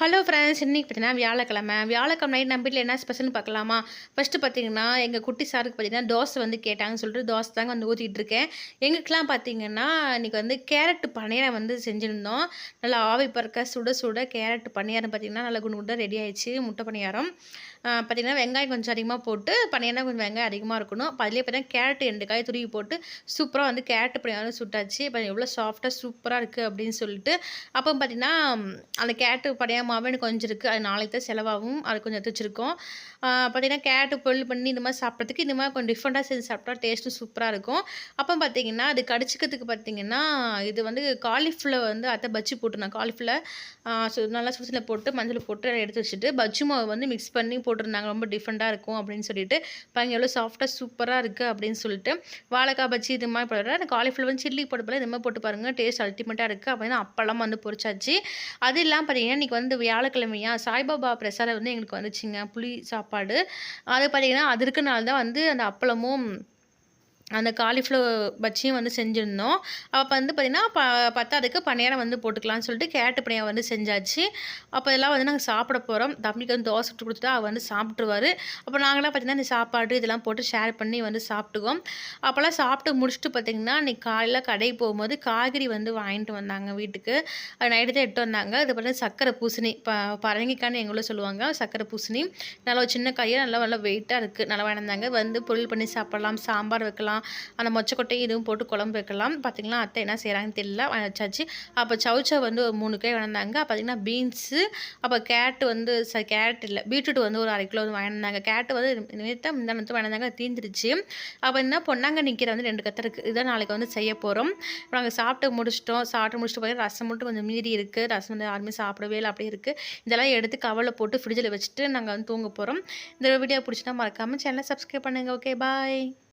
Hello friends இன்றைக்கி பார்த்தீங்கன்னா வியாழக்கிழமை. வியாழக்கிழமை நைட் நம்ம வீட்டில் என்ன ஸ்பெஷல்னு பார்க்கலாமா? ஃபஸ்ட்டு பார்த்தீங்கன்னா எங்கள் குட்டி சாருக்கு பார்த்தீங்கன்னா தோசை வந்து கேட்டாங்கன்னு சொல்லிட்டு தோசை தாங்க வந்து ஊற்றிட்டு இருக்கேன். எங்களுக்கெலாம் பார்த்தீங்கன்னா இன்றைக்கி வந்து கேரட் பணியாரம் வந்து செஞ்சுருந்தோம். நல்லா ஆவி பறக்க சுட சுட கேரட் பணியாரம் பார்த்தீங்கன்னா நல்லா குண்டு குண்டாக ரெடி ஆயிடுச்சு முட்டை பணியாரம். பார்த்தீங்கன்னா வெங்காயம் கொஞ்சம் அதிகமாக போட்டு பணியாரம் கொஞ்சம் வெங்காயம் அதிகமாக இருக்கணும். அப்போ அதிலே பார்த்தீங்கன்னா கேரட் ரெண்டு காய் துருவி போட்டு சூப்பராக வந்து கேரட் பணியாரம் சுட்டாச்சு. இப்போ எவ்வளோ சாஃப்டாக சூப்பராக இருக்குது அப்படின்னு சொல்லிட்டு. அப்போ பார்த்தீங்கன்னா அந்த கேரட்டு மாவு எனக்கு கொஞ்சம் இருக்குது அது நாளைக்கு தான் செலவாகும். அது கொஞ்சம் எடுத்து வச்சுருக்கோம் பார்த்தீங்கன்னா கேரட்டு பொருள் பண்ணி இந்த மாதிரி சாப்பிட்றதுக்கு இந்த மாதிரி கொஞ்சம் டிஃப்ரெண்ட்டாக செஞ்சு சாப்பிட்டா டேஸ்ட்டும் சூப்பராக இருக்கும். அப்போ பார்த்தீங்கன்னா அது கடிச்சிக்கிறதுக்கு பார்த்தீங்கன்னா இது வந்து காலிஃப்ளவர் வந்து அத்தை பஜ்ஜி போட்டுருந்தேன் காலிஃப்ளவர் நல்லா சுசில் போட்டு மஞ்சள் போட்டு எடுத்து வச்சுட்டு பஜ்ஜி மாவு வந்து மிக்ஸ் பண்ணி போட்டிருந்தாங்க. ரொம்ப டிஃப்ரெண்ட்டாக இருக்கும் அப்படின்னு சொல்லிட்டு. பாருங்க எவ்வளோ சாஃப்ட்டாக சூப்பராக இருக்குது அப்படின்னு சொல்லிட்டு. வாழைக்காய் பஜ்ஜி இது மாதிரி போடுறேன். காலிஃப்ளவர் சில்லி போட்டு போல இது மாதிரி போட்டு பாருங்கள் டேஸ்ட் அல்டிமேட்டாக இருக்குது அப்படின்னா அப்பெல்லாம் வந்து பொரிச்சாச்சு. அது இல்லாமல் பார்த்தீங்கன்னா இன்றைக்கி வந்து வியாழக்கிழமையா? சாய்பாபா பிரசாதம் வந்து எங்களுக்கு வந்துச்சுங்க. புளி சாப்பாடு. அது பார்த்தீங்கன்னா அது இருக்கனால தான் வந்து அந்த அப்பளமும் அந்த காலிஃப்ளவர் பஜ்ஜியும் வந்து செஞ்சுருந்தோம். அப்போ வந்து பார்த்திங்கன்னா ப பத்தாதுக்கு பணியாரம் வந்து போட்டுக்கலாம்னு சொல்லிட்டு கேரட்டு பணியாரம் வந்து செஞ்சாச்சு. அப்போ இதெல்லாம் வந்து நாங்கள் சாப்பிட போகிறோம் தம்பிக்கு வந்து தோசை சுட்டு கொடுத்துட்டு அவர் வந்து சாப்பிட்ருவார் அப்போ நாங்களாம் பார்த்திங்கன்னா இந்த சாப்பாடு இதெல்லாம் போட்டு ஷேர் பண்ணி வந்து சாப்பிட்டுக்கோம் அப்போல்லாம் சாப்பிட்டு முடிச்சுட்டு பார்த்திங்கன்னா இன்றைக்கி காலையில் கடை போகும்போது காய்கறி வந்து வாங்கிட்டு வந்தாங்க வீட்டுக்கு. அது நைட்டு தான் எட்டு வந்தாங்க. அது பார்த்தீங்கன்னா சக்கரை பூசணி ப பரங்கிக்கான்னு எங்களும் சொல்லுவாங்க. சக்கரை பூசணி. நல்லா ஒரு சின்ன காயாக நல்லா நல்லா வெயிட்டாக இருக்குது நல்லா வாங்கினாங்க வந்து பொருள் பண்ணி சாப்பிட்லாம். சாம்பார் வைக்கலாம். அந்த மொச்சக்கொட்டையும் இதுவும் போட்டு குழம்பு வைக்கலாம். பார்த்திங்கன்னா அத்தை என்ன செய்கிறாங்கன்னு தெரியல. வச்சாச்சு அப்போ சவுச்சா வந்து ஒரு மூணு கை வளர்ந்தாங்க பார்த்திங்கன்னா பீன்ஸு அப்போ கேட்டு வந்து ச கேரட் இல்லை. பீட்ரூட் வந்து ஒரு அரை கிலோ வந்து வாங்கினாங்க. கேட்டு வந்து நேற்று முந்தானத்து வாங்கினாங்க. தீந்துருச்சு. அப்போ என்ன பொண்ணாங்க நிற்கிற வந்து ரெண்டு கத்தை இருக்குது இதான் நாளைக்கு வந்து செய்ய போகிறோம் நாங்கள் சாப்பிட்டு முடிச்சிட்டோம். சாப்பிட்டு முடிச்சுட்டு போய் ரசம் மட்டும் கொஞ்சம் மீறி இருக்குது ரசம் வந்து யாருமே சாப்பிடவே இல்லை. அப்படியே இருக்குது இதெல்லாம் எடுத்து கவலை போட்டு ஃப்ரிட்ஜில் வச்சுட்டு நாங்கள் வந்து தூங்க போகிறோம் இந்த வீடியோ பிடிச்சினா மறக்காமல் சேனலை சப்ஸ்கிரைப் பண்ணுங்கள் ஓகே பாய்